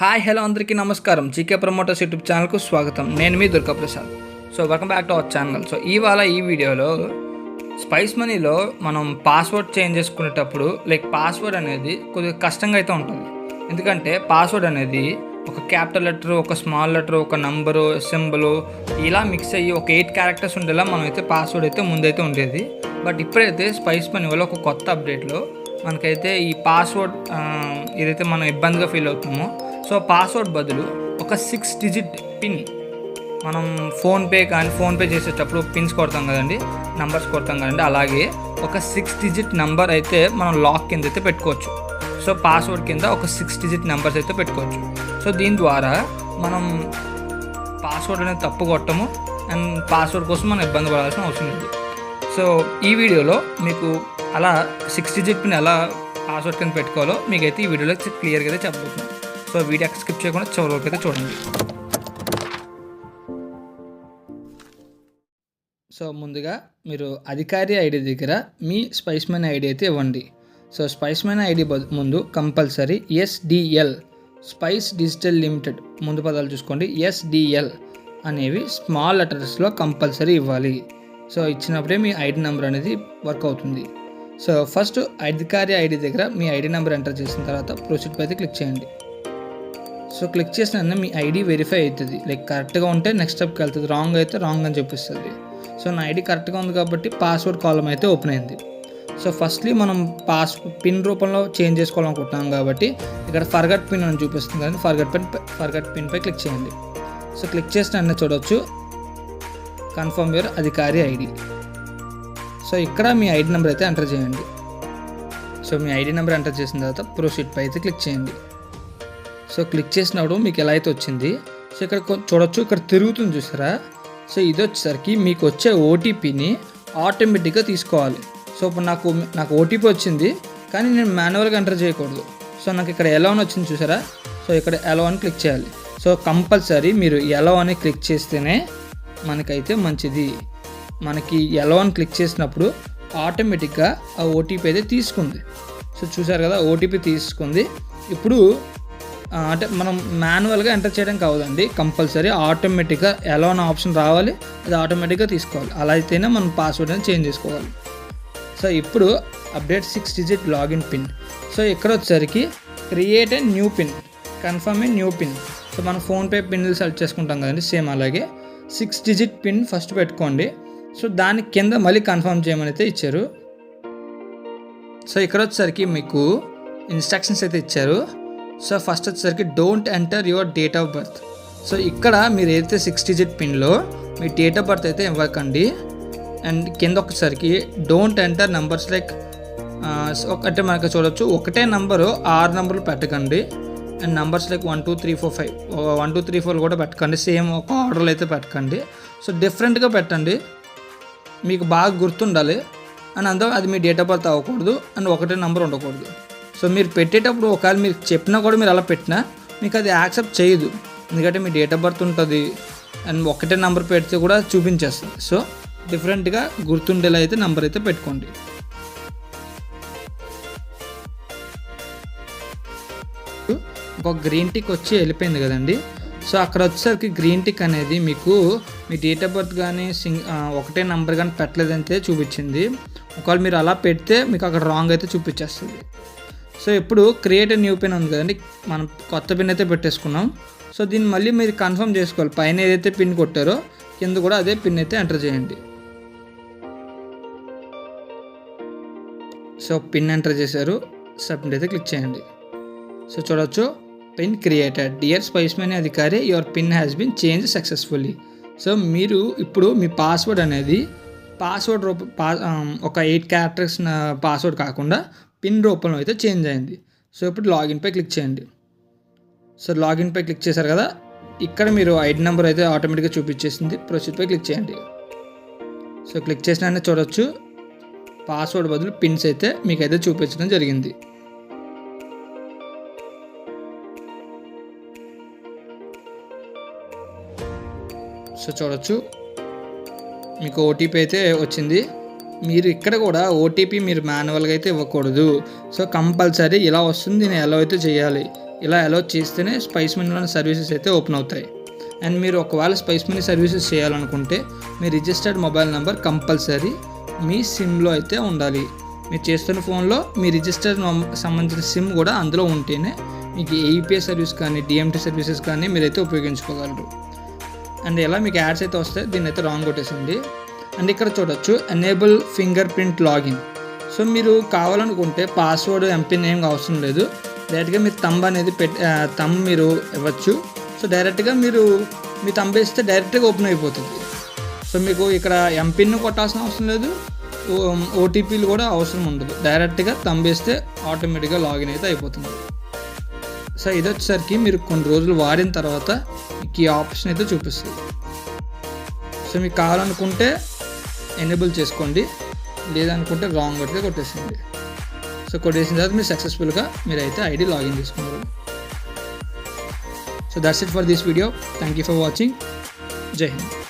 Hi hello అందరికీ నమస్కారం. GK promoters YouTube ఛానల్కు స్వాగతం. నేను మీ Durgaprasad. So welcome back to our channel so ఇవాళ ఈ వీడియోలో స్పైస్ మనీలో మనం పాస్వర్డ్ చేంజ్ చేసుకునేటప్పుడు లైక్ పాస్వర్డ్ అనేది కొద్దిగా కష్టంగా అయితే ఉంటుంది. ఎందుకంటే పాస్వర్డ్ అనేది ఒక క్యాపిటల్ లెటర్ ఒక స్మాల్ లెటర్ ఒక నంబరు సింబలు ఇలా మిక్స్ అయ్యి ఒక ఎయిట్ క్యారెక్టర్స్ ఉండేలా మనం అయితే పాస్వర్డ్ అయితే ముందైతే ఉండేది. బట్ ఇప్పుడైతే స్పైస్ మనీ వల్ల ఒక కొత్త అప్డేట్లో మనకైతే ఈ పాస్వర్డ్ ఏదైతే మనం ఇబ్బందిగా ఫీల్ అవుతామో సో పాస్వర్డ్ బదులు ఒక సిక్స్ డిజిట్ పిన్ మనం ఫోన్పే కానీ ఫోన్పే చేసేటప్పుడు పిన్స్ కొడతాం కదండి నంబర్స్ కొడతాం కదండి. అలాగే ఒక సిక్స్ డిజిట్ నంబర్ అయితే మనం లాక్ కింద అయితే పెట్టుకోవచ్చు. సో పాస్వర్డ్ కింద ఒక సిక్స్ డిజిట్ నెంబర్స్ అయితే పెట్టుకోవచ్చు. సో దీని ద్వారా మనం పాస్వర్డ్ అనేది తప్పు కొట్టము అండ్ పాస్వర్డ్ కోసం మనం ఇబ్బంది పడాల్సిన అవసరం లేదు. సో ఈ వీడియోలో మీకు అలా సిక్స్ డిజిట్ పిన్ ఎలా పాస్వర్డ్ కింద పెట్టుకోవాలో మీకైతే ఈ వీడియోలో క్లియర్గా అయితే చెప్పబోతున్నాను సో వీడియో స్కిప్ చేయకుండా చివరి వరకు అయితే చూడండి. సో ముందుగా మీరు అధికారి ఐడి దగ్గర మీ స్పైస్మెన్ ఐడి అయితే ఇవ్వండి. సో స్పైస్మెన్ ఐడి ముందు compulsory SDL spice digital limited ముందు పదాలు చూసుకోండి. ఎస్డిఎల్ అనేవి స్మాల్ లెటర్స్లో కంపల్సరీ ఇవ్వాలి. సో ఇచ్చినప్పుడే మీ ఐడి నెంబర్ అనేది వర్క్ అవుతుంది. సో ఫస్ట్ అధికారి ఐడి దగ్గర మీ ఐడి నెంబర్ ఎంటర్ చేసిన తర్వాత ప్రొసీడ్ అయితే క్లిక్ చేయండి. సో క్లిక్ చేసిన మీ ఐడి వెరిఫై అవుతుంది. లైక్ కరెక్ట్గా ఉంటే నెక్స్ట్ స్టెప్కి వెళ్తుంది. రాంగ్ అయితే రాంగ్ అని చూపిస్తుంది సో నా ఐడి కరెక్ట్గా ఉంది కాబట్టి పాస్వర్డ్ కాలం అయితే ఓపెన్ అయింది. సో ఫస్ట్లీ మనం పాస్ పిన్ రూపంలో చేంజ్ చేసుకోవాలనుకుంటున్నాం కాబట్టి ఇక్కడ ఫర్గట్ పిన్ అని చూపిస్తుంది కానీ ఫర్గట్ పిన్ ఫర్గట్ పిన్పై క్లిక్ చేయండి. సో క్లిక్ చేసిన వెంటనే చూడొచ్చు. Confirm your Adhikari ID. So ఇక్కడ మీ ఐడి నెంబర్ అయితే ఎంటర్ చేయండి. సో మీ ఐడి నెంబర్ ఎంటర్ చేసిన తర్వాత ప్రొసీడ్ పై అయితే క్లిక్ చేయండి. సో క్లిక్ చేసినప్పుడు మీకు ఎలా అయితే వచ్చింది? సో ఇక్కడ చూడొచ్చు ఇక్కడ తిరుగుతుంది చూసారా? సో ఇది వచ్చేసరికి మీకు వచ్చే ఓటీపీని ఆటోమేటిక్గా తీసుకోవాలి. సో ఇప్పుడు నాకు నాకు ఓటీపీ వచ్చింది కానీ నేను మాన్యువల్గా ఎంటర్ చేయకూడదు. సో నాకు ఇక్కడ ఎలా అని వచ్చింది చూసారా? సో ఇక్కడ ఎలా అని క్లిక్ చేయాలి. సో కంపల్సరీ మీరు ఎలా అని క్లిక్ చేస్తేనే మనకైతే మంచిది. మనకి ఎలా అని క్లిక్ చేసినప్పుడు ఆటోమేటిక్గా ఆ ఓటీపీ అయితే తీసుకుంది. సో చూసారు కదా ఓటీపీ తీసుకుంది. ఇప్పుడు అంటే మనం మాన్యువల్గా ఎంటర్ చేయడం కావదండి. కంపల్సరీ ఆటోమేటిక్గా ఎలా అన్న ఆప్షన్ రావాలి. అది ఆటోమేటిక్గా తీసుకోవాలి. అలా అయితేనే మనం పాస్వర్డ్ అనేది చేంజ్ చేసుకోవాలి. సో ఇప్పుడు update six digit login pin. So ఇక్కడ వచ్చేసరికి create a new pin. Confirm a new pin. So మనం ఫోన్పే పిన్లు సెలెక్ట్ చేసుకుంటాం కదండి సేమ్ అలాగే. సిక్స్ డిజిట్ పిన్ ఫస్ట్ పెట్టుకోండి. సో దాని కింద మళ్ళీ కన్ఫర్మ్ చేయమని అయితే ఇచ్చారు. సో ఇక్కడ వచ్చేసరికి మీకు ఇన్స్ట్రక్షన్స్ అయితే ఇచ్చారు. సో ఫస్ట్ వచ్చేసరికి don't enter your date of birth. So ఇక్కడ మీరు ఏదైతే సిక్స్ డిజిట్ పిన్లో మీ డేట్ ఆఫ్ బర్త్ అయితే ఇవ్వకండి. అండ్ కింద ఒకసారికి డోంట్ ఎంటర్ నెంబర్స్ లైక్ అంటే మనకు చూడొచ్చు. ఒకటే నంబరు ఆరు నంబర్లు పెట్టకండి. And numbers like one two three four five one two three four కూడా పెట్టకండి. సేమ్ ఒక ఆర్డర్లో అయితే పెట్టకండి. సో డిఫరెంట్గా పెట్టండి. మీకు బాగా గుర్తుండాలి. అండ్ అందులో అది మీ డేట్ ఆఫ్ బర్త్ అవ్వకూడదు. అండ్ ఒకటే నెంబర్ ఉండకూడదు. సో మీరు పెట్టేటప్పుడు ఒకవేళ మీరు చెప్పినా కూడా మీరు అలా పెట్టినా మీకు అది యాక్సెప్ట్ చేయదు. ఎందుకంటే మీ డేట్ ఆఫ్ బర్త్ ఉంటుంది. అండ్ ఒకటే నెంబర్ పెడితే కూడా చూపించేస్తుంది సో డిఫరెంట్గా గుర్తుండేలా అయితే నెంబర్ అయితే పెట్టుకోండి. ఒక గ్రీన్ టిక్ వచ్చి వెళ్ళిపోయింది కదండి. సో అక్కడ వచ్చేసరికి గ్రీన్ టిక్ అనేది మీకు మీ డేట్ ఆఫ్ బర్త్ కానీ సింగ్ ఒకటే నెంబర్ కానీ పెట్టలేదంటే చూపించింది. ఒకవేళ మీరు అలా పెడితే మీకు అక్కడ రాంగ్ అయితే చూపించేస్తుంది. సో ఇప్పుడు క్రియేట్ న్యూ పిన్ ఉంది కదండి. మనం కొత్త పిన్ అయితే పెట్టేసుకున్నాం. సో దీన్ని మళ్ళీ మీరు కన్ఫర్మ్ చేసుకోవాలి. పైన ఏదైతే పిన్ కొట్టారో కింద కూడా అదే పిన్ అయితే ఎంటర్ చేయండి. సో పిన్ ఎంటర్ చేశారు. సబ్మిట్ అయితే క్లిక్ చేయండి. సో చూడొచ్చు pin created dear Spice Adhikari your pin has been change successfully so మీరు ఇప్పుడు మీ పాస్వర్డ్ అనేది పాస్వర్డ్ రూప um, ఒక ఎయిట్ క్యారెక్టర్స్ పాస్వర్డ్ కాకుండా పిన్ రూపంలో అయితే చేంజ్ అయింది. సో ఇప్పుడు లాగిన్పై క్లిక్ చేయండి. సో లాగిన్పై క్లిక్ చేశారు కదా ఇక్కడ మీరు ఐడి నెంబర్ అయితే ఆటోమేటిక్గా చూపించేసింది. ప్రొసీడ్పై క్లిక్ చేయండి. సో క్లిక్ చేసిన చూడవచ్చు చూడొచ్చు పాస్వర్డ్ బదులు పిన్స్ అయితే మీకైతే చూపించడం జరిగింది. సో చూడొచ్చు మీకు ఓటీపీ అయితే వచ్చింది. మీరు ఇక్కడ కూడా ఓటీపీ మీరు మాన్యువల్గా అయితే ఇవ్వకూడదు. సో కంపల్సరీ ఇలా వస్తుంది నేను ఎలా అయితే చేయాలి. ఇలా అలో చేస్తేనే స్పైస్ మినీలో సర్వీసెస్ అయితే ఓపెన్ అవుతాయి. అండ్ మీరు ఒకవేళ స్పైస్ మినీ సర్వీసెస్ చేయాలనుకుంటే మీ రిజిస్టర్డ్ మొబైల్ నెంబర్ కంపల్సరీ మీ సిమ్లో అయితే ఉండాలి. మీరు చేస్తున్న ఫోన్లో మీ రిజిస్టర్డ్ సంబంధించిన సిమ్ కూడా అందులో ఉంటేనే మీకు ఏపీఐ సర్వీస్ కానీ డిఎంటీ సర్వీసెస్ కానీ మీరైతే ఉపయోగించుకోగలరు. అండ్ ఇలా మీకు యాడ్స్ అయితే వస్తాయి దీన్ని అయితే రాంగ్ కొట్టేసింది. అండ్ ఇక్కడ చూడొచ్చు enable finger print login so మీరు కావాలనుకుంటే పాస్వర్డ్ ఎంపిన్ ఏం అవసరం లేదు. డైరెక్ట్గా మీరు తంబ్ అనేది పెట్టి తమ్ మీరు ఇవ్వచ్చు. సో డైరెక్ట్గా మీరు మీ తంబ్ ఇస్తే డైరెక్ట్గా ఓపెన్ అయిపోతుంది. సో మీకు ఇక్కడ ఎంపిన్ కొట్టాల్సిన అవసరం లేదు. ఓటీపీలు కూడా అవసరం ఉండదు. డైరెక్ట్గా తంబేస్తే ఆటోమేటిక్గా లాగిన్ అయితే అయిపోతుంది. సో ఇది వచ్చేసరికి మీరు కొన్ని రోజులు వాడిన తర్వాత మీకు ఈ ఆప్షన్ అయితే చూపిస్తుంది. సో మీకు కావాలనుకుంటే ఎనేబుల్ చేసుకోండి. లేదనుకుంటే రాంగ్ కొట్టితే కొట్టేసింది. సో కొట్టేసిన తర్వాత మీరు సక్సెస్ఫుల్గా మీరు అయితే ఐడి లాగిన్ చేసుకున్నారు. So that's it for this video. Thank you for watching. జై హింద్.